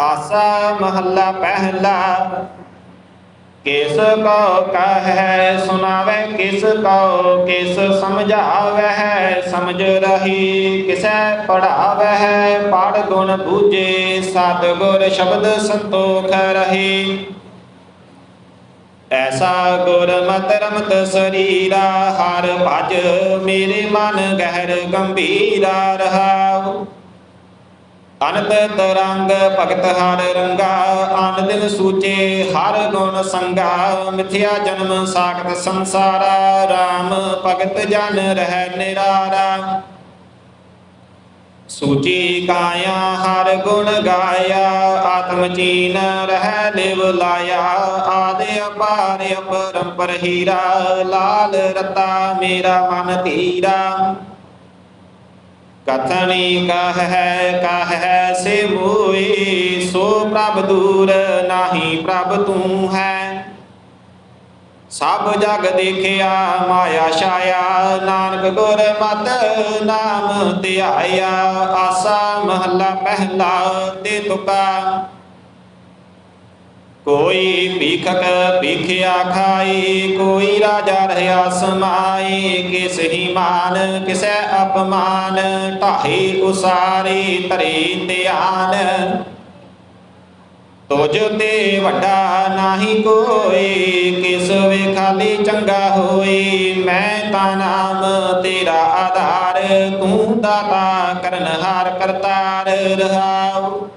ਆਸਾ ਮਹੱਲਾ ਪਹਿਲਾ। ਕਿਸ ਕੋ ਕਹੈ ਸੁਨਾਵੇ ਕਿਸ ਕੋ ਕਿਸ ਸਮਝਾਵਹਿ ਸਮਝ ਰਹੀ ਕਿਸੈ ਪੜਾਵਹਿ ਪੜ ਗੁਣ ਬੂਝੇ, ਸਤ ਗੁਰ ਸ਼ਬਦ ਸੰਤੋਖ ਰਹੀ। ਐਸਾ ਗੁਰ ਮਤ ਰਮਤ ਸਰੀਰਾ, ਹਰ ਭਜ ਮੇਰੇ ਮਨ ਗਹਿਰ ਗੰਭੀਰਾ ਰਹਾਉ। ਅਨੰਤ ਤਰੰਗ ਭਗਤ ਹਰ ਰੰਗਾ ਆਨ ਦਿਨ ਸੂਚੇ ਹਰ ਗੁਣ ਸੰਗਾ। ਮਿਥਿਆ ਜਨਮ ਸਾਖਤ ਸੰਸਾਰਾ RAM ਭਗਤ ਜਨ ਰਹਿ ਨਿਰਾਰਾ। ਸੂਚੀ ਕਾਇਆ ਹਰ ਗੁਣ ਗਾਇਆ, ਆਤਮ ਚੀਨ ਰਹਿ ਲਿਵ ਲਾਇਆ। ਆਦਿ ਅਪਾਰ ਅਪਰੰਪਰ ਹੀਰਾ, ਲਾਲ ਰਤਾ ਮੇਰਾ ਮਨ ਧੀਰਾ। ਕਥਨੀ ਕਹੈ ਕਹੈ ਸੇ ਮੋਈ ਸੋ ਪ੍ਰਭ ਦੂਰ ਨਾਹੀ ਪ੍ਰਭ ਤੂੰ ਹੈ। ਸਭ ਜਗ ਦੇਖਿਆ, ਮਾਇਆ ਛਾਇਆ, ਨਾਨਕ ਗੁਰ ਮਤ ਨਾਮ ਧਿਆਇਆ, ਆਸਾ ਮਹੱਲਾ ਪਹਿਲਾ ਤੇ ਤੁਕਾ ਕੋਈ ਭੀਖਕ ਭੀਖਿਆ ਖਾਈ, ਕੋਈ ਰਾਜਾ ਰਹਾ ਸਮਾਈ, ਕਿਸ ਹੀ ਮਾਨ, ਕਿਸੈ ਅਪਮਾਨ, ਢਾਹੀ ਉਸਾਰੀ, ਧਰੀ ਧਿਆਨ। ਤੁਝ ਤੇ ਵੱਡਾ ਨਾਹੀ ਕੋਈ, ਕਿਸ ਵੇ ਖਾਲੀ ਚੰਗਾ ਹੋਈ, ਮੈਂ ਤਾਂ ਨਾਮ ਤੇਰਾ ਆਧਾਰ, ਤੂੰ ਦਾਤਾ ਕਰਨਹਾਰ ਕਰਤਾਰ ਰਹਾਉ।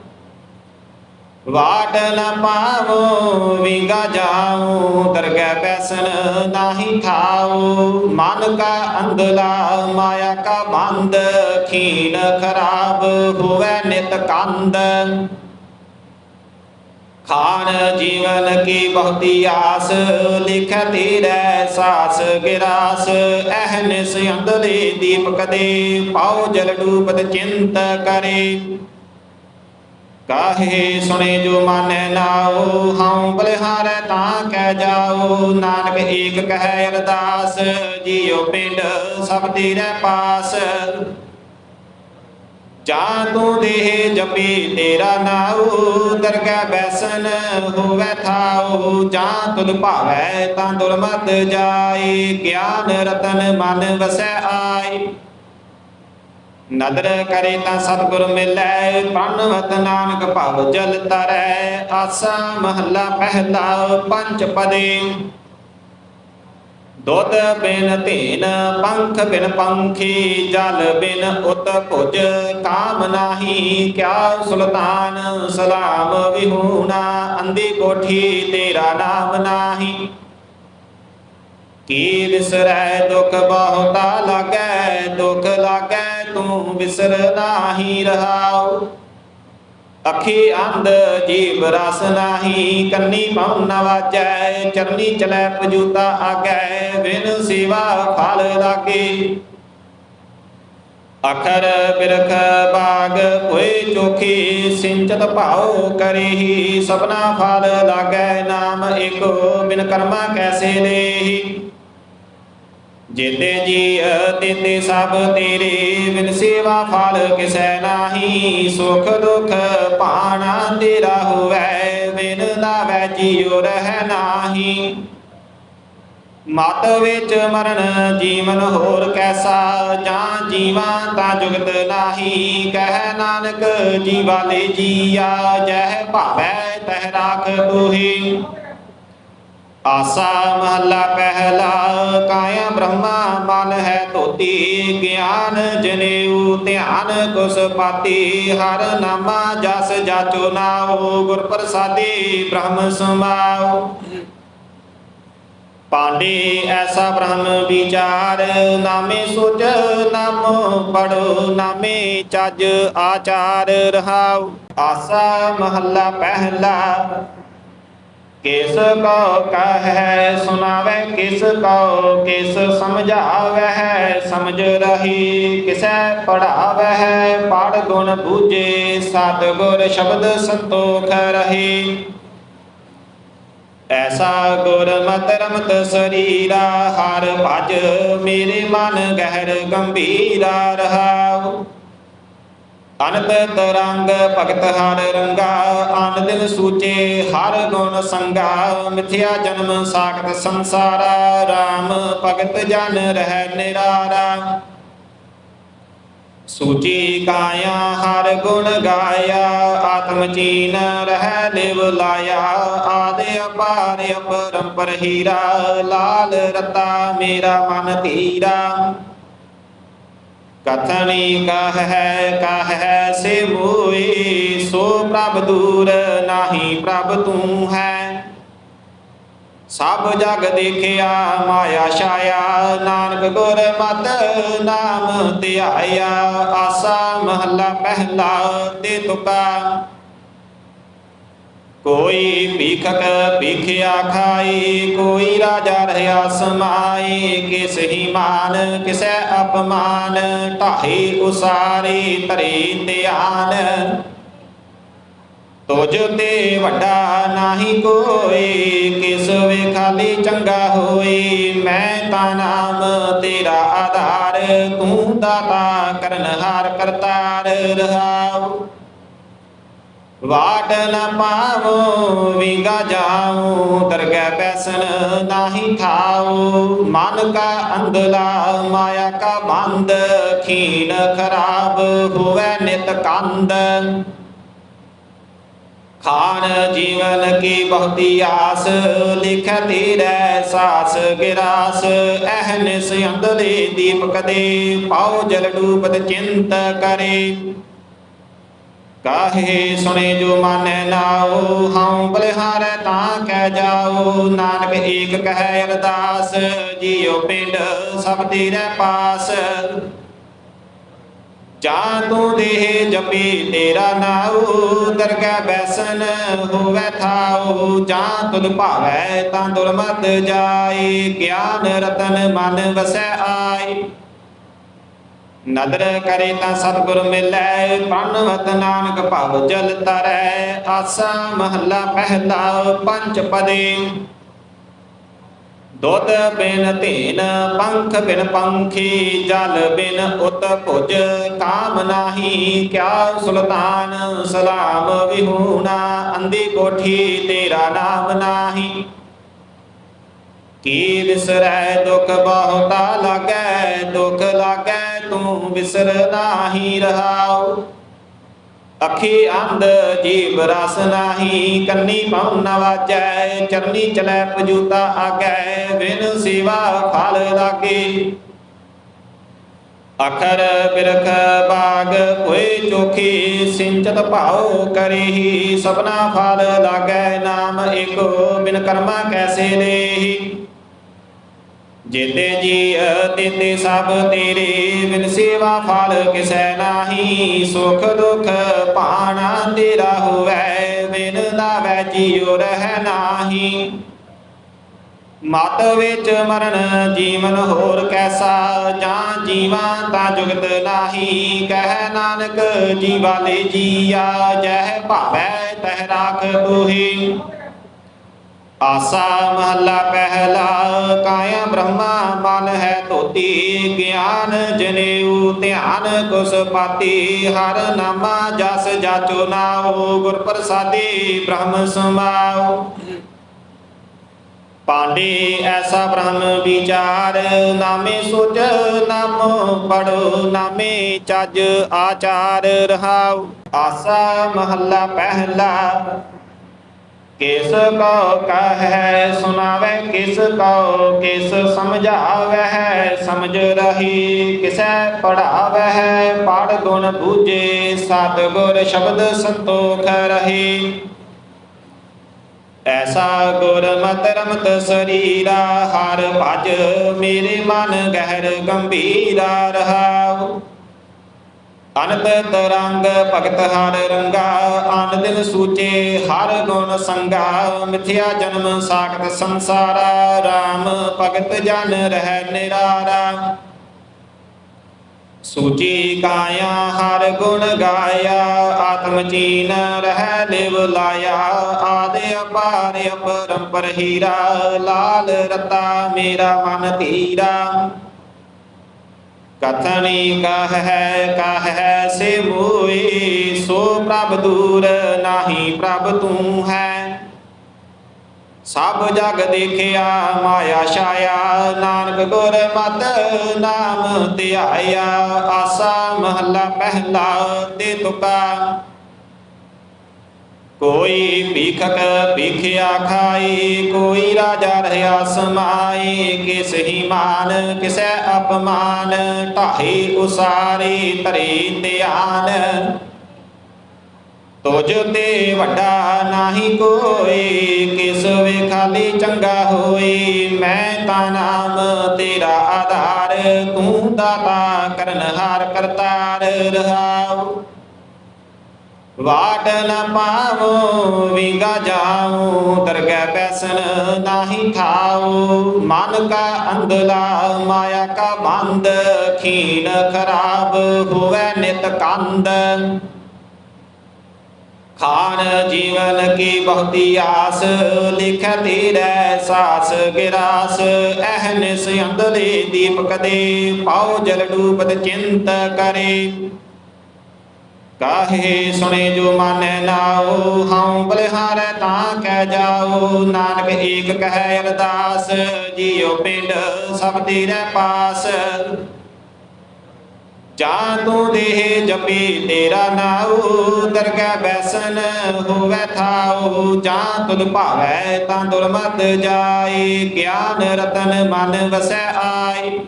ਵਾਟ ਨ ਪਾਵੋ, ਵਿੰਗਾ ਜਾਉ ਦਰਗਹਿ ਬੈਸਨ ਨਾਹੀ ਥਾਉ ਮਨ ਕਾ ਅੰਧਲਾ, ਮਾਇਆ ਕਾ ਬੰਦ, ਖੀਨ ਖਰਾਬ, ਹੋਵੇ ਨਿਤ ਕੰਦ। ਖਾਨ ਜੀਵਨ ਕੀ ਬਹੁਤੀ ਆਸ, ਲਿਖ ਤੇਰੇ ਸਾਸ ਗਿਰਾਸ। ਅਹਨਿਸ ਅੰਦਲੇ ਦੀਪਕ ਦੇ, ਪਾਉ ਜਲ ਡੂਬਤ ਚਿੰਤ ਕਰੇ। ਕਾਹੇ ਸੁਣੇ ਜੋ ਮਾਨੈ ਨਾਉ, ਹਉ ਬਲਿਹਾਰੈ ਤਾਂ ਕਹਿ ਜਾਉ। ਨਾਨਕ ਏਕ ਕਹੈ ਅਰਦਾਸ, ਜੀਉ ਪਿੰਡ ਸਭ ਤੇਰੇ ਪਾਸ। ਜਾਂ ਤੂੰ ਦੇਹ ਜਪੀ ਤੇਰਾ ਨਾਉ, ਦਰਗਹਿ ਬੈਸਨ ਹੋਵੇ ਥਾਉ। ਜਾਂ ਤੁਧ ਭਾਵੈ ਤਾਂ ਦੁਰਮਤ ਜਾਈ ਗਿਆਨ ਰਤਨ ਮਨ ਵਸੈ ਆਏ। ਨਦਰ ਕਰੇ ਤਾਂ ਸਤਿਗੁਰ ਮਿਲੈ ਪ੍ਰਣਵਤ ਨਾਨਕ ਭਵ ਜਲ ਤਰੈ, ਆਸਾ ਮਹੱਲਾ ਪਹਿਲਾ ਪੰਜ ਪਦੇ। ਦੁੱਧ ਬਿਨ ਧੀਨ, ਪੰਖ ਬਿਨ ਪੰਖੀ, ਜਲ ਬਿਨ ਉਤ ਭੁਜ, ਕਾਮ ਨਾਹੀ ਕਿਆ ਸੁਲਤਾਨ, ਸਲਾਮ ਵਿਹੂਣਾ ਅੰਦੀ ਕੋਠੀ ਤੇਰਾ ਨਾਮ ਨਾਹੀ। ਕੀ ਵਿਸਰੈ ਦੁਖ ਬਹੁਤਾ ਲਾਗੈ, ਦੁਖ ਲਾਗੈ ਤੂੰ ਵਿਸਰ ਨਾਹੀ ਰਹਾਉ। ਅੱਖੀ ਅੰਧ ਜੀਵ ਰਸ ਨਾਹੀ, ਕੰਨੀ ਪਉ ਨ ਚਰਨੀ ਚਲੈ ਪਜੂਤਾ ਆਗੈ, ਬਿਨ ਸੇਵਾ ਫਲ ਲਾਗੇ। ਅਖਰ ਬਿਰਖ ਬਾਗ ਹੋਏ ਚੋਖੀ, ਸਿੰਚਤ ਭਾਉ ਕਰੀ ਸਭਨਾ ਫਲ ਲਾਗੈ, ਨਾਮ ਏਕੋ, ਬਿਨ ਕਰਮਾ ਕੈਸੇ ਦੇਹੀ ਜੀਤੇ ਜੀ ਤੇਤੇ ਸਭ ਤੇਰੇ ਬਿਨ ਸੇਵਾ ਫਲ ਕਿਸੈ ਨਾਹੀ, ਸੁਖ ਦੁਖ ਪਾਣਾ ਤੇਰਾ ਹੋਵੈ, ਬਿਨ ਲਾਵੈ ਜੀਉ ਰਹਿ ਨਾਹੀ। ਮਤ ਵਿੱਚ ਮਰਨ ਜੀਵਨ ਹੋਰ ਕੈਸਾ, ਜਾਂ ਜੀਵਾ ਤਾਂ ਜੁਗਤ ਨਾਹੀ। ਕਹਿ ਨਾਨਕ, ਜੀਵਾ ਲੈ ਜੀਆ, ਜਹ ਭਾਵੈ ਤਹ ਰਾਖ ਤੂਹੀ ਆਸਾ ਮਹੱਲਾ ਪਹਿਲਾ ਕਾਇਆ ਬ੍ਰਹਮਾ ਮਨ ਹੈ ਧੋਤੀ, ਗਿਆਨ ਜਨੇਊ ਧਿਆਨ ਕੁਸ ਪਾਤੀ, ਹਰ ਨਾਮਾ ਜਸ ਜਾਚੋ ਨਾਉ, ਗੁਰ ਪ੍ਰਸਾਦੀ ਬ੍ਰਹਮ ਸਮਾਉ। ਪਾਂਡੇ ਐਸਾ ਬ੍ਰਹਮ ਵਿਚਾਰ, ਨਾਮੇ ਸੁਚ ਨਾਮ ਪੜੋ ਨਾਮੇ ਚੱਜ ਆਚਾਰ ਰਹਾਉ। ਆਸਾ ਮਹੱਲਾ ਪਹਿਲਾ ਕਿਸ ਕੋ ਕਹੈ ਸੁਨਾਵੇ ਕਿਸ ਕੋ ਕਿਸ ਸਮਝਾਵਹਿ ਸਮਝ ਰਹੀ ਕਿਸੈ ਪੜਾਵਹਿ ਪੜ ਗੁਣ ਬੂਝੇ ਸਤ ਗੁਰ ਸ਼ਬਦ ਸੰਤੋਖ ਰਹੀ। ਐਸਾ ਗੁਰ ਮਤ ਰਮਤ ਸਰੀਰਾ, ਹਰ ਭਜ ਮੇਰੇ ਮਨ ਗਹਿਰ ਗੰਭੀਰਾ ਰਹਾਉ ਅਨੰਤ ਤਰੰਗ ਭਗਤ ਹਰ ਰੰਗਾ ਆਨ ਦਿਨ ਸੂਚੇ ਹਰ ਗੁਣ ਸੰਗਾ। ਮਿਥਿਆ ਜਨਮ ਸਾਖਤ ਸੰਸਾਰਾ RAM ਭਗਤ ਜਨ ਰਹਿ ਨਿਰਾਰਾ। ਸੂਚੀ ਕਾਇਆ ਹਰ ਗੁਣ ਗਾਇਆ, ਆਤਮ ਚੀਨ ਰਹਿ ਲਿਵ ਲਾਇਆ। ਆਦੇ ਅਪਾਰ ਅਪਰੰਪਰ ਹੀਰਾ, ਲਾਲ ਰਤਾ ਮੇਰਾ ਮਨ ਧੀਰਾ। ਕਥਨੀ ਕਹ ਹੈ ਕਹ ਹੈ ਸੇ ਮੋਈ ਸੋ ਪ੍ਰਭ ਦੂਰ ਨਾਹੀ ਪ੍ਰਭ ਤੂੰ ਹੈ। ਸਭ ਜਗ ਦੇਖਿਆ, ਮਾਇਆ ਛਾਇਆ, ਨਾਨਕ ਗੁਰ ਮਤ ਨਾਮ ਧਿਆਇਆ, ਆਸਾ ਮਹੱਲਾ ਪਹਿਲਾ ਤੇ ਤੁਕਾ। ਕੋਈ ਭੀਖਕ ਭੀਖਿਆ ਖਾਈ, ਕੋਈ ਰਾਜਾ ਰਹਾ ਸਮਾਈ, ਕਿਸ ਹੀ ਮਾਨ, ਕਿਸੈ ਅਪਮਾਨ ਢਾਈ ਉਸਾਰੀ, ਧਰੀ ਧਿਆਨ। ਤੁਝ ਤੇ ਵੱਡਾ ਨਾਹੀ ਕੋਈ, ਕਿਸ ਵੇ ਖਾਲੀ ਚੰਗਾ ਹੋਈ, ਮੈਂ ਤਾਂ ਨਾਮ ਤੇਰਾ ਆਧਾਰ, ਤੂੰ ਦਾਤਾ ਕਰਨਹਾਰ ਕਰਤਾਰ ਰਹਾਉ। ਵਾਟ ਨ ਪਾਵੋ, ਵਿੰਗਾ ਜਾਉ ਦਰਗਹਿ ਬੈਸਨ ਨਾਹੀ ਥਾਉ ਮਨ ਕਾ ਅੰਧਲਾ, ਮਾਇਆ ਕਾ ਬੰਦ ਖੀਨ ਖਰਾਬ, ਹੋਵੇ ਨਿਤ ਕੰਦ। ਖਾਨ ਜੀਵਨ ਕੀ ਬਹੁਤੀ ਆਸ, ਲਿਖ ਤੇਰੇ ਸਾਸ ਗਿਰਾਸ। ਅਹਨਿਸ ਅੰਦਲੇ ਦੀਪਕ ਦੇ, ਪਾਉ ਜਲ ਡੂਬਤ ਚਿੰਤ ਕਰੇ। ਕਾਹੇ ਸੁਣੇ ਜੋ ਮਾਨੈ ਨਾਉ ਹਉ ਬਲਿਹਾਰੈ ਤਾਂ ਕਹਿ ਜਾਉ ਨਾਨਕ ਏਕ ਕਹੈ ਅਰਦਾਸ, ਜੀਉ ਪਿੰਡ ਸਭ ਤੇਰੇ ਪਾਸ। ਜਾਂ ਤੂੰ ਦੇਹ ਜਪੀ ਤੇਰਾ ਨਾਉ, ਦਰਗਹਿ ਬੈਸਨ ਹੋਵੇ ਥਾਉ। ਜਾਂ ਤੁਧ ਭਾਵੈ ਤਾਂ ਦੁਰਮਤ ਜਾਈ ਗਿਆਨ ਰਤਨ ਮਨ ਵਸੈ ਆਏ। ਨਦਰ ਕਰੇ ਤਾਂ ਸਤਿਗੁਰ ਮਿਲੈ ਪ੍ਰਣਵਤ ਨਾਨਕ ਭਵ ਜਲ ਤਰੈ, ਆਸਾ ਮਹੱਲਾ ਪਹਿਲਾ ਪੰਜ ਪਦੇ। ਦੁੱਧ ਬਿਨ ਧੇਨ, ਪੰਖ ਬਿਨ ਪੰਖੀ, ਜਲ ਬਿਨ ਉਤ ਭੁਜ, ਕਾਮ ਨਾਹੀ, ਕਿਆ ਸੁਲਤਾਨ ਸਲਾਮ ਵਿਹੂਣਾ ਅੰਦੀ ਕੋਠੀ ਤੇਰਾ ਨਾਮ ਨਾਹੀ। ਕੀ ਵਿਸਰੈ, ਦੁਖ ਬਹੁਤਾ ਲਾਗੈ, ਦੁਖ ਲਾਗੈ, ਤੂੰ ਵਿਸਰ ਨਾਹੀ ਰਹਾਉ। ਅੱਖੀ ਅੰਧ, ਜੀਵ ਰਸ ਨਾਹੀ, ਕੰਨੀ ਪਉ ਨ ਚਰਨੀ ਚਲੈ ਪਜੂਤਾ ਆਗੈ, ਬਿਨ ਸੇਵਾ ਫਲ ਲਾਗੇ। ਅਖਰ ਬਿਰਖ ਬਾਗ ਹੋਏ ਚੋਖੀ, ਸਿੰਚਤ ਭਾਉ ਕਰੇਹੀ, ਸਭਨਾ ਫਲ ਲਾਗੈ, ਨਾਮ ਏਕੋ, ਬਿਨ ਕਰਮਾ ਕੈਸੇ ਦੇਹੀ ਜੇਤੇ ਜੀ ਤੇਤੇ ਸਭ ਤੇਰੇ ਬਿਨ ਸੇਵਾ ਫਲ ਕਿਸੈ ਨਾਹੀ, ਸੁਖ ਦੁਖ ਪਾਣਾ ਤੇਰਾ ਹੋਵੈ, ਬਿਨ ਲਾਵੈ ਜੀਉ ਰਹਿ ਨਾਹੀ। ਮਤ ਵਿੱਚ ਮਰਨ ਜੀਵਨ ਹੋਰ ਕੈਸਾ, ਜਾਂ ਜੀਵਾ ਤਾਂ ਜੁਗਤ ਨਾਹੀ। ਕਹਿ ਨਾਨਕ, ਜੀਵਾ ਲੈ ਜੀਆ, ਜਹ ਭਾਵੈ ਤਹ ਰਾਖ ਤੋਹੀ। ਆਸਾ ਮਹੱਲਾ ਪਹਿਲਾ ਕਾਇਆ ਬ੍ਰਹਮਾ ਮਨ ਹੈ ਧੋਤੀ, ਗਿਆਨ ਜਨੇਊ ਧਿਆਨ ਕੁਸ ਪਾਤੀ, ਹਰ ਨਾਮਾ ਜਸ ਜਾਚੋ ਨਾਉ, ਗੁਰ ਪ੍ਰਸਾਦੀ ਬ੍ਰਹਮ ਸਮਾਉ ਪਾਂਡੇ ਐਸਾ ਬ੍ਰਹਮ ਵਿਚਾਰ, ਨਾਮੇ ਸੋਚ ਨਾਮ ਪੜੋ ਨਾਮੇ ਚੱਜ ਆਚਾਰ ਰਹਾਉ। ਆਸਾ ਮਹੱਲਾ ਪਹਿਲਾ ਕਿਸ ਕੋ ਕਹੈ ਸੁਨਾਵੇ ਕਿਸ ਕੋ ਕਿਸ ਸਮਝਾਵੈ ਸਮਝ ਰਹੀ ਕਿਸੈ ਪੜਾਵੈ ਪੜ ਗੁਣ ਬੂਝੇ ਸਤ ਗੁਰ ਸ਼ਬਦ ਸੰਤੋਖ ਰਹੀ। ਐਸਾ ਗੁਰ ਮਤ ਰਮਤ ਸਰੀਰਾ, ਹਰ ਭਜ ਮੇਰੇ ਮਨ ਗਹਿਰ ਗੰਭੀਰਾ ਰਹਾਉ। ਅਨੰਤ ਤਰੰਗ ਭਗਤ ਹਰ ਰੰਗਾ ਆਨ ਦਿਨ ਸੂਚੇ ਹਰ ਗੁਣ ਸੰਗਾ। ਮਿਥਿਆ ਜਨਮ ਸਾਖਤ ਸੰਸਾਰਾ RAM ਭਗਤ ਜਨ ਰਹਿ ਨਿਰਾਰਾ। ਸੂਚੀ ਕਾਇਆ ਹਰ ਗੁਣ ਗਾਇਆ, ਆਤਮ ਚੀਨ ਰਹਿ ਲਿਵ ਲਾਇਆ। ਆਦਿ ਅਪਾਰ ਅਪਰੰਪਰ ਹੀਰਾ, ਲਾਲ ਰਤਾ ਮੇਰਾ ਮਨ ਧੀਰਾ। ਕਥਨੀ ਕਹ ਹੈ ਕਹ ਹੈ ਸੇ ਮੋਈ ਸੋ ਪ੍ਰਭ ਦੂਰ ਨਾਹੀ ਪ੍ਰਭ ਤੂੰ ਹੈ। ਸਭ ਜਗ ਦੇਖਿਆ, ਮਾਇਆ ਛਾਇਆ, ਨਾਨਕ ਗੁਰ ਮਤ ਨਾਮ ਧਿਆਇਆ, ਆਸਾ ਮਹੱਲਾ ਪਹਿਲਾ ਤੇ ਤੁਕਾ ਕੋਈ ਭੀਖਕ ਭੀਖਿਆ ਖਾਈ ਕੋਈ ਰਾਜਾ ਰਹਾ ਸਮਾਈ ਕਿਸ ਹੀ ਮਾਨ, ਕਿਸੈ ਅਪਮਾਨ, ਢਾਹੀ ਉਸਾਰੀ, ਧਰੀ ਧਿਆਨ। ਤੁਝ ਤੇ ਵੱਡਾ ਨਾਹੀ ਕੋਈ ਕਿਸ ਵੇ ਖਾਲੀ ਚੰਗਾ ਹੋਈ ਮੈਂ ਤਾਂ ਨਾਮ ਤੇਰਾ ਆਧਾਰ, ਤੂੰ ਦਾਤਾ ਕਰਨਹਾਰ ਕਰਤਾਰ ਰਹਾਉ। ਵਾਟ ਨ ਪਾਵੋ, ਵਿੰਗਾ ਜਾਉ ਦਰਗਹਿ ਬੈਸਨ ਨਾਹੀ ਥਾਉ ਮਨ ਕਾ ਅੰਧਲਾ, ਮਾਇਆ ਕਾ ਬੰਦ, ਖੀਨ ਖਰਾਬ, ਹੋਵੇ ਨਿਤ ਕੰਦ। ਖਾਨ ਜੀਵਨ ਕੀ ਬਹੁਤੀ ਆਸ, ਲਿਖੈ ਤੇਰੇ ਸਾਸ ਗਿਰਾਸ। ਅਹਨਿਸ ਅੰਦਲੇ ਦੀਪਕ ਦੇ, ਪਾਉ ਜਲ ਡੂਬਤ ਚਿੰਤ ਕਰੇ। ਕਾਹੇ ਸੁਣੇ ਜੋ ਮਾਨੈ ਨਾਉ, ਹਉ ਬਲਿਹਾਰੈ ਤਾਂ ਕਹਿ ਜਾਉ। ਨਾਨਕ ਏਕ ਕਹੈ ਅਰਦਾਸ, ਜੀਉ ਪਿੰਡ ਸਭ ਤੇਰੇ ਪਾਸ। ਜਾਂ ਤੂੰ ਦੇਹ ਜਪੀ ਤੇਰਾ ਨਾਉ, ਦਰਗਹਿ ਬੈਸਨ ਹੋਵੇ ਥਾਉ। ਜਾਂ ਤੁਧ ਭਾਵੈ ਤਾਂ ਦੁਰਮਤ ਜਾਏ, ਗਿਆਨ ਰਤਨ ਮਨ ਵਸੈ ਆਏ।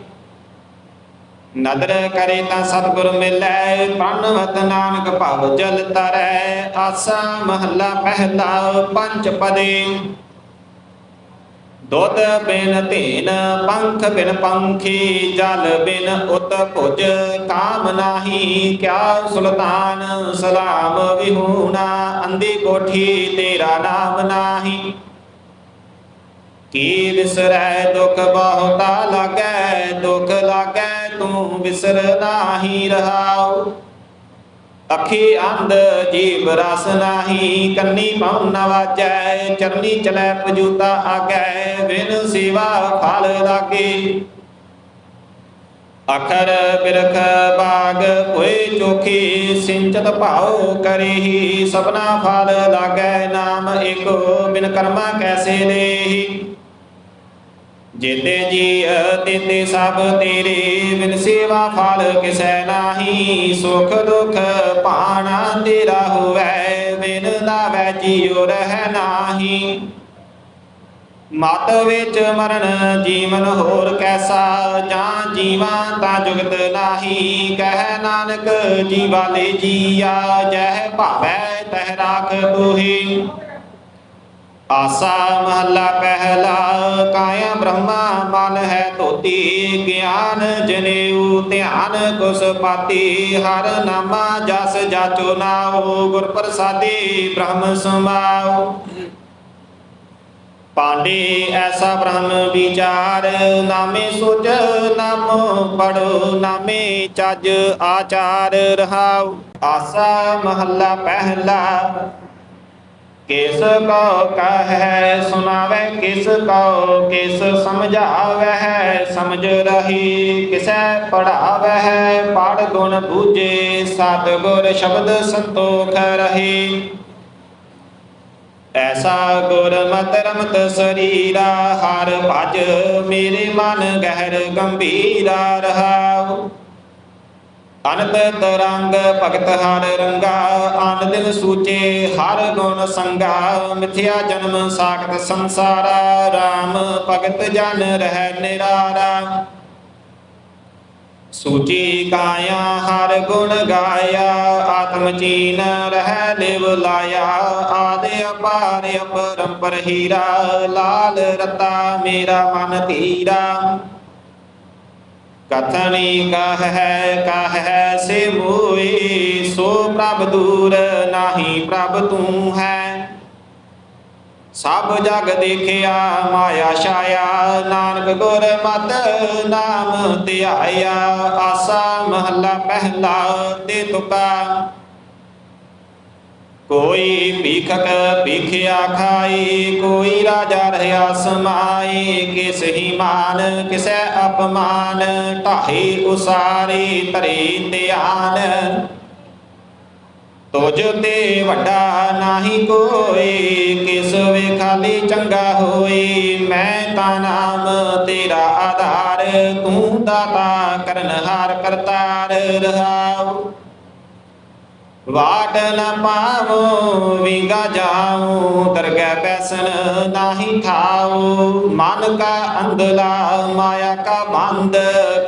ਨਦਰ ਕਰੇ ਤਾਂ ਸਤਗੁਰ ਮਿਲੈ, ਪ੍ਰਣਵਤ ਨਾਨਕ ਭਵ ਜਲ ਤਰੈ। ਆਸਾ ਮਹੱਲਾ ਪਹਿਲਾ ਪੰਜ ਪਦੇ। ਦੁੱਧ ਬਿਨ ਧੀਨ, ਪੰਖ ਬਿਨ ਪੰਖੀ, ਜਲ ਬਿਨ ਉਤ ਭੁਜ, ਕਾਮ ਨਾਹੀ, ਕਿਆ ਸੁਲਤਾਨ ਸਲਾਮ ਵਿਹੂਣਾ ਅੰਦੀ ਕੋਠੀ ਤੇਰਾ ਨਾਮ ਨਾਹੀ। ਕੀ ਵਿਸਰੈ ਦੁਖ ਬਹੁਤਾ ਲਾਗੈ, ਦੁਖ ਲਾਗੈ ਤੂੰ ਵਿਸਰ ਨਾਹੀ ਰਹਾਉ। ਅੱਖੀ ਅੰਧ ਜੀਵ ਰਸ ਨਾਹੀ, ਕੰਨੀ ਪਉ ਨ ਚਰਨੀ ਚਲੈ ਪਜੂਤਾ ਆਗੈ, ਬਿਨ ਸੇਵਾ ਫਲ ਲਾਗੇ। ਅਖਰ ਬਿਰਖ ਬਾਗ ਹੋਏ ਚੋਖੀ, ਸਿੰਚਤ ਭਾਉ ਕਰੇਹੀ, ਸਭਨਾ ਫਲ ਲਾਗੈ, ਨਾਮ ਏਕੋ, ਬਿਨ ਕਰਮਾ ਕੈਸੇ ਦੇਹੀ ਜੇਤੇ ਜੀ ਤੇਤੇ ਸਭ ਤੇਰੇ ਬਿਨ ਸੇਵਾ ਫਲ ਕਿਸੈ ਨਾਹੀ, ਸੁਖ ਦੁਖ ਪਾਣਾ ਤੇਰਾ ਹੋਵੈ, ਬਿਨ ਲਾਵੈ ਜੀਉ ਰਹਿ ਨਾਹੀ। ਮਤ ਵਿੱਚ ਮਰਨ ਜੀਵਨ ਹੋਰ ਕੈਸਾ, ਜਾਂ ਜੀਵਾ ਤਾਂ ਜੁਗਤ ਨਾਹੀ। ਕਹਿ ਨਾਨਕ, ਜੀਵਾ ਲੈ ਜੀਆ, ਜਹ ਭਾਵੈ ਤਹ ਰਾਖ ਤੋਹੀ ਆਸਾ ਮਹੱਲਾ ਪਹਿਲਾ ਕਾਇਆ ਬ੍ਰਹਮਾ ਮਨ ਹੈ ਧੋਤੀ, ਗਿਆਨ ਜਨੇਊ ਧਿਆਨ ਕੁਸ ਪਾਤੀ, ਹਰ ਨਾਮਾ ਜਸ ਜਾਚੋ ਨਾਉ, ਗੁਰ ਪ੍ਰਸਾਦੀ ਬ੍ਰਹਮ ਸਮਾਉ। ਪਾਂਡੇ ਐਸਾ ਬ੍ਰਹਮ ਵਿਚਾਰ, ਨਾਮੇ ਸੋਚ ਨਾਮ ਪੜੋ ਨਾਮੇ ਚੱਜ ਆਚਾਰ ਰਹਾਉ। ਆਸਾ ਮਹੱਲਾ ਪਹਿਲਾ ਕਿਸ ਕੋ ਕਹੈ ਸੁਨਾਵੇ ਕਿਸ ਕੋ ਕਿਸ ਸਮਝਾਵੈ, ਸਮਝ ਰਹੀ ਕਿਸੈ ਪੜਾਵੈ, ਪੜ ਗੁਣ ਬੂਝੇ ਸਤ ਗੁਰ ਸ਼ਬਦ ਸੰਤੋਖ ਰਹੀ। ਐਸਾ ਗੁਰ ਮਤ ਰਮਤ ਸਰੀਰਾ, ਹਰ ਭਜ ਮੇਰੇ ਮਨ ਗਹਿਰ ਗੰਭੀਰਾ ਰਹਾਉ। ਅਨੰਤ ਤਰੰਗ ਭਗਤ ਹਰ ਰੰਗਾ ਆਨ ਦਿਨ ਸੂਚੇ ਹਰ ਗੁਣ ਸੰਗਾ। ਮਿਥਿਆ ਜਨਮ ਸਾਖਤ ਸੰਸਾਰਾ RAM ਭਗਤ ਜਨ ਰਹਿ ਨਿਰਾਰਾ। ਸੂਚੀ ਕਾਇਆ ਹਰ ਗੁਣ ਗਾਇਆ, ਆਤਮ ਚੀਨ ਰਹਿ ਲਿਵ ਲਾਇਆ। ਆਦੇ ਅਪਾਰ ਅਪਰੰਪਰ ਹੀਰਾ, ਲਾਲ ਰਤਾ ਮੇਰਾ ਮਨ ਧੀਰਾ। ਕਥਨੀ ਕਹ ਹੈ ਕਹ ਹੈ ਸੇ ਮੋਈ ਸੋ ਪ੍ਰਭ ਦੂਰ ਨਾਹੀ ਪ੍ਰਭ ਤੂੰ ਹੈ। ਸਭ ਜਗ ਦੇਖਿਆ, ਮਾਇਆ ਛਾਇਆ, ਨਾਨਕ ਗੁਰ ਮਤ ਨਾਮ ਧਿਆਇਆ, ਆਸਾ ਮਹੱਲਾ ਪਹਿਲਾ ਤੇ ਤੁਕਾ ਕੋਈ ਭੀਖਕ ਭੀਖਿਆ ਖਾਈ, ਕੋਈ ਰਾਜਾ ਰਹਾ ਸਮਾਈ, ਕਿਸ ਹੀ ਮਾਨ, ਕਿਸੈ ਅਪਮਾਨ, ਢਾਹੀ ਉਸਾਰੀ, ਧਰੀ ਧਿਆਨ। ਤੁਝ ਤੇ ਵੱਡਾ ਨਾਹੀ ਕੋਈ, ਕਿਸ ਵੇ ਖਾਲੀ ਚੰਗਾ ਹੋਈ, ਮੈਂ ਤਾਂ ਨਾਮ ਤੇਰਾ ਆਧਾਰ, ਤੂੰ ਦਾਤਾ ਕਰਨਹਾਰ ਕਰਤਾਰ ਰਹਾਉ। ਵਾਟ ਨ ਪਾਵੋ, ਵਿੰਗਾ ਜਾਉ ਦਰਗਹਿ ਬੈਸਨ ਨਾਹੀ ਥਾਉ ਮਨ ਕਾ ਅੰਧਲਾ, ਮਾਇਆ ਕਾ ਬੰਦ,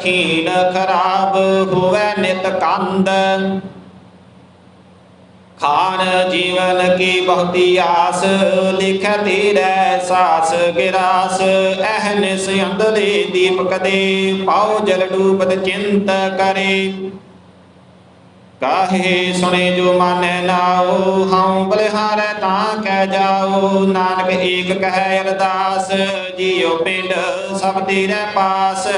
ਖੀਨ ਖਰਾਬ, ਹੋਵੇ ਨਿਤ ਕੰਦ। ਖਾਨ ਜੀਵਨ ਕੀ ਬਹੁਤੀ ਆਸ, ਲਿਖ ਤੇਰੇ ਸਾਸ ਗਿਰਾਸ। ਅਹਨਿਸ ਅੰਦਲੇ ਦੀਪਕ ਦੇ, ਪਾਉ ਜਲ ਡੂਬਤ ਚਿੰਤ ਕਰੇ। ਕਾਹੇ ਸੁਣੇ ਜੋ ਮਾਨੈ ਨਾਉ, ਹਉ ਬਲਿਹਾਰੈ ਤਾਂ ਕਹਿ ਜਾਉ। ਨਾਨਕ ਏਕ ਕਹੈ ਅਰਦਾਸ, ਜੀਉ ਪਿੰਡ ਸਭ ਤੇਰੇ ਪਾਸ।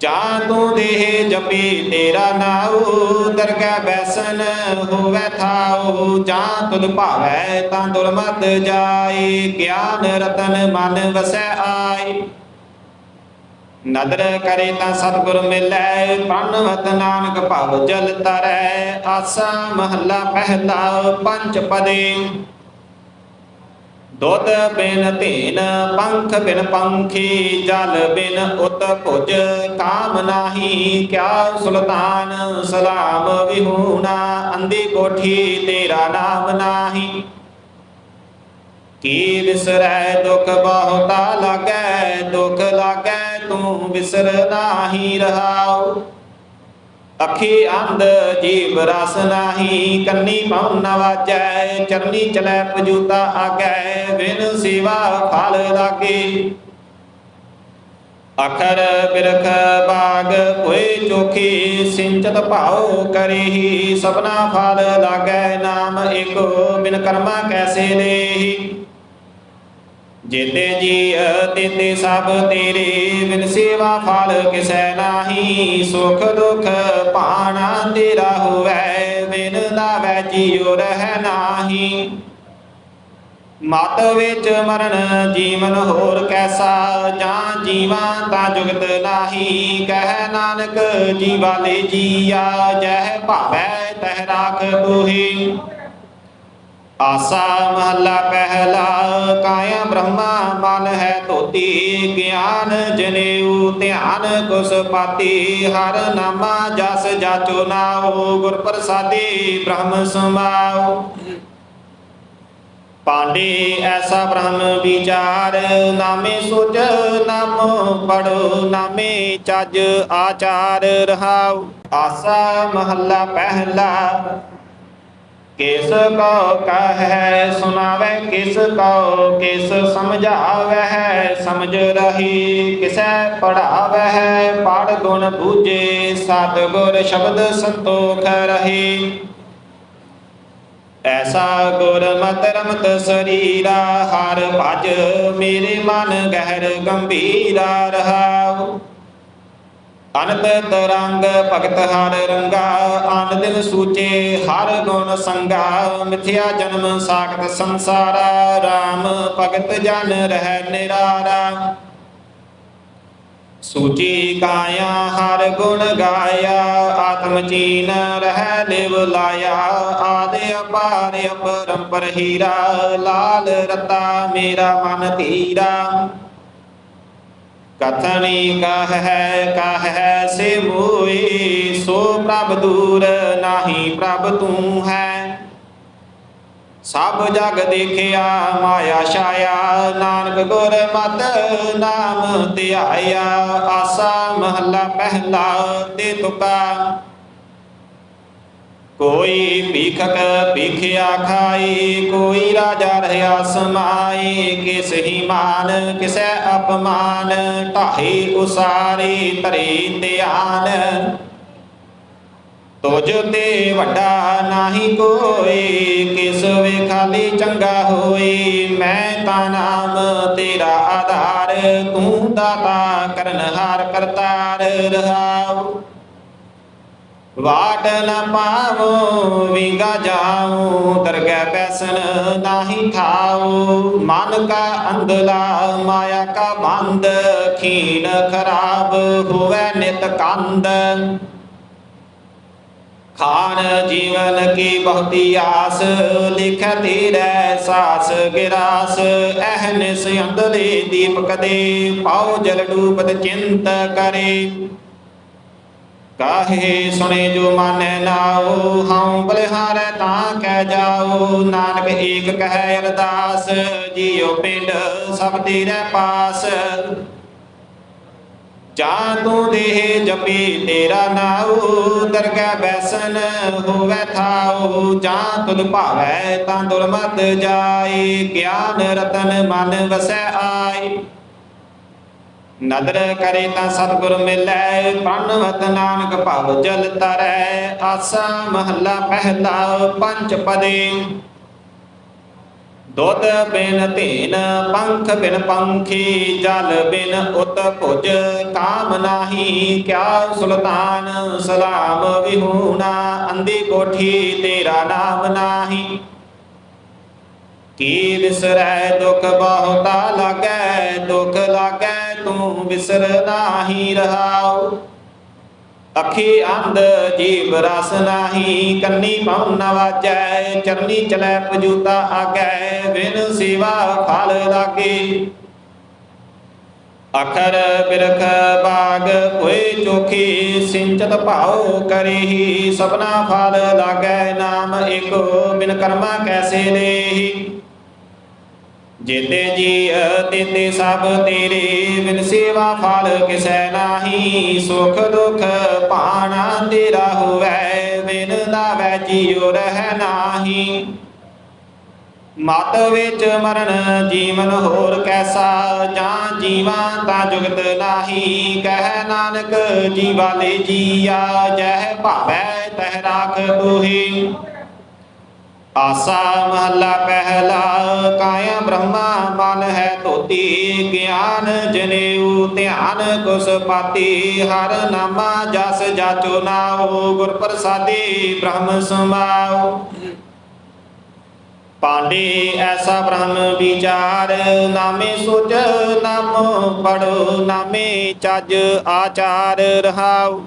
ਜਾਂ ਤੂੰ ਦੇਹ ਜਪੀ ਤੇਰਾ ਨਾਉ, ਦਰਗਹਿ ਬੈਸਨ ਹੋਵੇ ਥਾਉ। ਜਾਂ ਤੁਧ ਭਾਵੈ ਤਾਂ ਦੁਰਮਤ ਜਾਏ, ਗਿਆਨ ਰਤਨ ਮਨ ਵਸੈ ਆਏ। ਨਦਰ ਕਰੇ ਤਾਂ ਸਤਿਗੁਰ ਮਿਲੈ ਪ੍ਰਣਵਤ ਨਾਨਕ ਭਵ ਜਲ ਤਰੈ। ਆਸਾ ਮਹੱਲਾ ਪਹਿਲਾ, ਪੰਜ ਪਦੇ। ਦੁੱਧ ਬਿਨ ਧੀਨ, ਪੰਖ ਬਿਨ ਪੰਖੀ, ਜਲ ਬਿਨ ਉਤ ਭੁਜ, ਕਾਮ ਨਾਹੀ, ਕਿਆ ਸੁਲਤਾਨ ਸਲਾਮ ਵਿਹੂਣਾ ਅੰਦੀ ਕੋਠੀ ਤੇਰਾ ਨਾਮ ਨਾਹੀ। ਕੀ ਵਿਸਰੈ ਦੁਖ ਬਹੁਤਾ ਲਾਗੈ, ਦੁਖ ਲਾਗੈ ਤੂੰ ਵਿਸਰ ਨਾਹੀ ਰਹਾਉ। ਅੱਖੀ ਅੰਧ ਜੀਵ ਰਸ ਨਾਹੀ, ਕੰਨੀ ਪਉ ਨ ਚਰਨੀ ਚਲੈ ਪਜੂਤਾ ਆਗੈ, ਬਿਨ ਸੇਵਾ ਫਲ ਲਾਗੇ। ਅਖਰ ਬਿਰਖ ਬਾਗ ਹੋਏ ਚੋਖੀ, ਸਿੰਚਤ ਭਾਉ ਕਰੇਹੀ, ਸਭਨਾ ਫਲ ਲਾਗੈ, ਨਾਮ ਏਕੋ, ਬਿਨ ਕਰਮਾ ਕੈਸੇ ਦੇਹੀ ਜੇਤੇ ਜੀ ਤੇਤੇ ਸਭ ਤੇਰੇ ਬਿਨ ਸੇਵਾ ਫਲ ਕਿਸੈ ਨਾਹੀ, ਸੁਖ ਦੁਖ ਪਾਣਾ ਤੇਰਾ ਹੋਵੈ, ਬਿਨ ਲਾਵੈ ਜੀਉ ਰਹਿ ਨਾਹੀ। ਮਤ ਵਿੱਚ ਮਰਨ ਜੀਵਨ ਹੋਰ ਕੈਸਾ, ਜਾਂ ਜੀਵਾ ਤਾਂ ਜੁਗਤ ਨਾਹੀ। ਕਹਿ ਨਾਨਕ, ਜੀਵਾ ਲੈ ਜੀਆ, ਜਹ ਭਾਵੈ ਤਹ ਰਾਖ ਤੂਹੀ ਆਸਾ ਮਹੱਲਾ ਪਹਿਲਾ ਕਾਇਆ ਬ੍ਰਹਮਾ ਮਨ ਹੈ ਧੋਤੀ, ਗਿਆਨ ਜਨੇਊ ਧਿਆਨ ਕੁਸ ਪਾਤੀ, ਹਰ ਨਾਮਾ ਜਸ ਜਾਚੋ ਨਾਉ, ਗੁਰ ਪ੍ਰਸਾਦੀ ਬ੍ਰਹਮ ਸਮਾਉ ਪਾਂਡੇ ਐਸਾ ਬ੍ਰਹਮ ਵਿਚਾਰ, ਨਾਮੇ ਸੋਚ ਨਾਮ ਪੜੋ ਨਾਮੇ ਚੱਜ ਆਚਾਰ ਰਹਾਉ। ਆਸਾ ਮਹੱਲਾ ਪਹਿਲਾ ਕਿਸ ਕੋ ਕਹੈ ਸੁਨਾਵੇ ਕਿਸ ਕੋ, ਕਿਸ ਸਮਝਾਵੈ, ਸਮਝ ਰਹੀ ਕਿਸੈ ਪੜਾਵੈ, ਪੜ ਗੁਣ ਬੂਝੇ, ਸਤ ਗੁਰ ਸ਼ਬਦ ਸੰਤੋਖ ਰਹੀ। ਐਸਾ ਗੁਰ ਮਤ ਰਮਤ ਸਰੀਰਾ, ਹਰ ਭਜ ਮੇਰੇ ਮਨ ਗਹਿਰ ਗੰਭੀਰਾ ਰਹਾਉ। ਅਨੰਤ ਤਰੰਗ ਭਗਤ ਹਰ ਰੰਗਾ ਆਨ ਦਿਨ ਸੂਚੇ ਹਰ ਗੁਣ ਸੰਗਾ, ਮਿਥਿਆ ਜਨਮ ਸਾਖਤ ਸੰਸਾਰਾ RAM ਭਗਤ ਜਨ ਰਹਿ ਨਿਰਾਰਾ। ਸੂਚੀ ਕਾਇਆ ਹਰ ਗੁਣ ਗਾਇਆ, ਆਤਮ ਚੀਨ ਰਹਿ ਲਿਵ ਲਾਇਆ, ਆਦਿ ਅਪਾਰ ਅਪਰੰਪਰ ਹੀਰਾ, ਲਾਲ ਰਤਾ ਮੇਰਾ ਮਨ ਧੀਰਾ। ਕਥਨੀ ਕਹੈ ਕਹੈ ਸੇ ਮੋਈ ਸੋ ਪ੍ਰਭ ਦੂਰ ਨਾਹੀ ਪ੍ਰਭ ਤੂੰ ਹੈ। ਸਭ ਜਗ ਦੇਖਿਆ, ਮਾਇਆ ਛਾਇਆ, ਨਾਨਕ ਗੁਰ ਮਤ ਨਾਮ ਧਿਆਇਆ, ਆਸਾ ਮਹੱਲਾ ਪਹਿਲਾ ਤੇ ਤੁਕਾ ਕੋਈ ਭੀਖਕ ਭੀਖਿਆ ਖਾਈ ਕੋਈ ਰਾਜਾ ਰਹਾ ਸਮਾਈ ਕਿਸ ਹੀ ਮਾਨ, ਕਿਸੈ ਅਪਮਾਨ, ਢਾਹੀ ਉਸਾਰੀ ਧਰੀ ਧਿਆਨ। ਤੁਝ ਤੇ ਵੱਡਾ ਨਾਹੀ ਕੋਈ ਕਿਸ ਵੇ ਖਾਲੀ ਚੰਗਾ ਹੋਈ ਮੈਂ ਤਾਂ ਨਾਮ ਤੇਰਾ ਆਧਾਰ, ਤੂੰ ਦਾਤਾ ਕਰਨਹਾਰ ਕਰਤਾਰ ਰਹਾਉ। ਵਾਟ ਨ ਪਾਵੋ, ਵਿੰਗਾ ਜਾਉ ਦਰਗਹਿ ਬੈਸਨ ਨਾਹੀ ਥਾਉ ਮਨ ਕਾ ਅੰਧਲਾ, ਮਾਇਆ ਕਾ ਬੰਦ ਖੀਨ ਖਰਾਬ, ਹੋਵੇ ਨਿਤ ਕੰਦ। ਖਾਨ ਜੀਵਨ ਕੀ ਬਹੁਤੀ ਆਸ, ਲਿਖੈ ਤੇਰੇ ਸਾਸ ਗਿਰਾਸ। ਅਹਨਿਸ ਅੰਦਲੇ ਦੀਪਕ ਦੇ ਪਾਉ ਜਲ ਡੂਬਤ ਚਿੰਤ ਕਰੇ। ਕਾਹੇ ਸੁਣੇ ਜੋ ਮਾਨੈ ਨਾਉ, ਹਉ ਬਲਿਹਾਰੈ ਤਾਂ ਕਹਿ ਜਾਉ। ਨਾਨਕ ਏਕ ਕਹੈ ਅਰਦਾਸ, ਜੀਉ ਪਿੰਡ ਸਭ ਤੇਰੇ ਪਾਸ। ਜਾਂ ਤੂੰ ਦੇਹ ਜਪੀ ਤੇਰਾ ਨਾਉ, ਦਰਗਹਿ ਬੈਸਨ ਹੋਵੇ ਥਾਉ। ਜਾਂ ਤੁਲ ਭਾਵੈ ਤਾਂ ਦੁਲ ਮਤ ਗਿਆਨ ਰਤਨ ਮਨ ਵਸੈ ਆਏ। ਨਦਰ ਕਰੇ ਤਾਂ ਸਤਗੁਰ ਮਿਲੈ ਪ੍ਰਣਵਤ ਨਾਨਕ ਭਵ ਜਲ ਤਰੈ ਆਸਾ ਮਹੱਲਾ ਪਹਿਲਾ ਪੰਜ ਪਦੇ। ਦੁੱਧ ਬਿਨ ਧੀਨ, ਪੰਖ ਬਿਨ ਪੰਖੀ, ਜਲ ਬਿਨ ਉਤ ਭੁਜ, ਕਾਮ ਨਾਹੀ, ਕਿਆ ਸੁਲਤਾਨ ਸਲਾਮ ਵਿਹੂਣਾ ਅੰਦੀ ਕੋਠੀ ਤੇਰਾ ਨਾਮ ਨਾਹੀ। ਕੀ ਵਿਸਰੈ ਦੁਖ ਬਹੁਤਾ ਲਾਗੈ, ਦੁਖ ਲਾਗੈ ਤੂੰ ਵਿਸਰ ਨਾਹੀ ਰਹਾਉ। ਅੱਖੀ ਅੰਧ ਜੀਵ ਰਸ ਨਾਹੀ, ਕੰਨੀ ਪਉ ਨ ਚਰਨੀ ਚਲੈ ਪਜੂਤਾ ਆਗੈ, ਬਿਨ ਸੇਵਾ ਫਲ ਲਾਗੇ। ਅਖਰ ਬਿਰਖ ਬਾਗ ਹੋਏ ਚੋਖੀ, ਸਿੰਚਤ ਭਾਉ ਕਰੀ ਸਭਨਾ ਫਲ ਲਾਗੈ, ਨਾਮ ਏਕੋ, ਬਿਨ ਕਰਮਾ ਕੈਸੇ ਦੇਹੀ ਜੇਤੇ ਜੀ ਤੇਤੇ ਸਭ ਤੇਰੇ, ਬਿਨ ਸੇਵਾ ਫਲ ਕਿਸੈ ਨਾਹੀ। ਸੁਖ ਦੁਖ ਪਾਣਾ ਤੇਰਾ ਹੋਵੈ, ਬਿਨ ਲਾਵੈ ਜੀਉ ਰਹਿ ਨਾਹੀ। ਮਤ ਵਿੱਚ ਮਰਨ ਜੀਵਨ ਹੋਰ ਕੈਸਾ, ਜਾਂ ਜੀਵਾ ਤਾਂ ਜੁਗਤ ਨਾਹੀ। ਕਹਿ ਨਾਨਕ, ਜੀਵਾ ਲੈ ਜੀਆ, ਜਹ ਭਾਵੈ ਤਹ ਰਾਖ ਬੂਹੀ ਆਸਾ ਮਹੱਲਾ ਪਹਿਲਾ ਕਾਇਆ ਬ੍ਰਹਮਾ ਮਨ ਹੈ ਧੋਤੀ, ਗਿਆਨ ਜਨੇਊ ਧਿਆਨ ਕੁਸ ਪਾਤੀ, ਹਰ ਨਾਮਾ ਜਸ ਜਾਚੋ ਨਾਉ, ਗੁਰ ਪ੍ਰਸਾਦੀ ਬ੍ਰਹਮ ਸਮਾਉ ਪਾਂਡੇ ਐਸਾ ਬ੍ਰਹਮ ਵਿਚਾਰ, ਨਾਮੇ ਸੋਚ ਨਾਮ ਪੜੋ ਨਾਮੇ ਚੱਜ ਆਚਾਰ ਰਹਾਉ।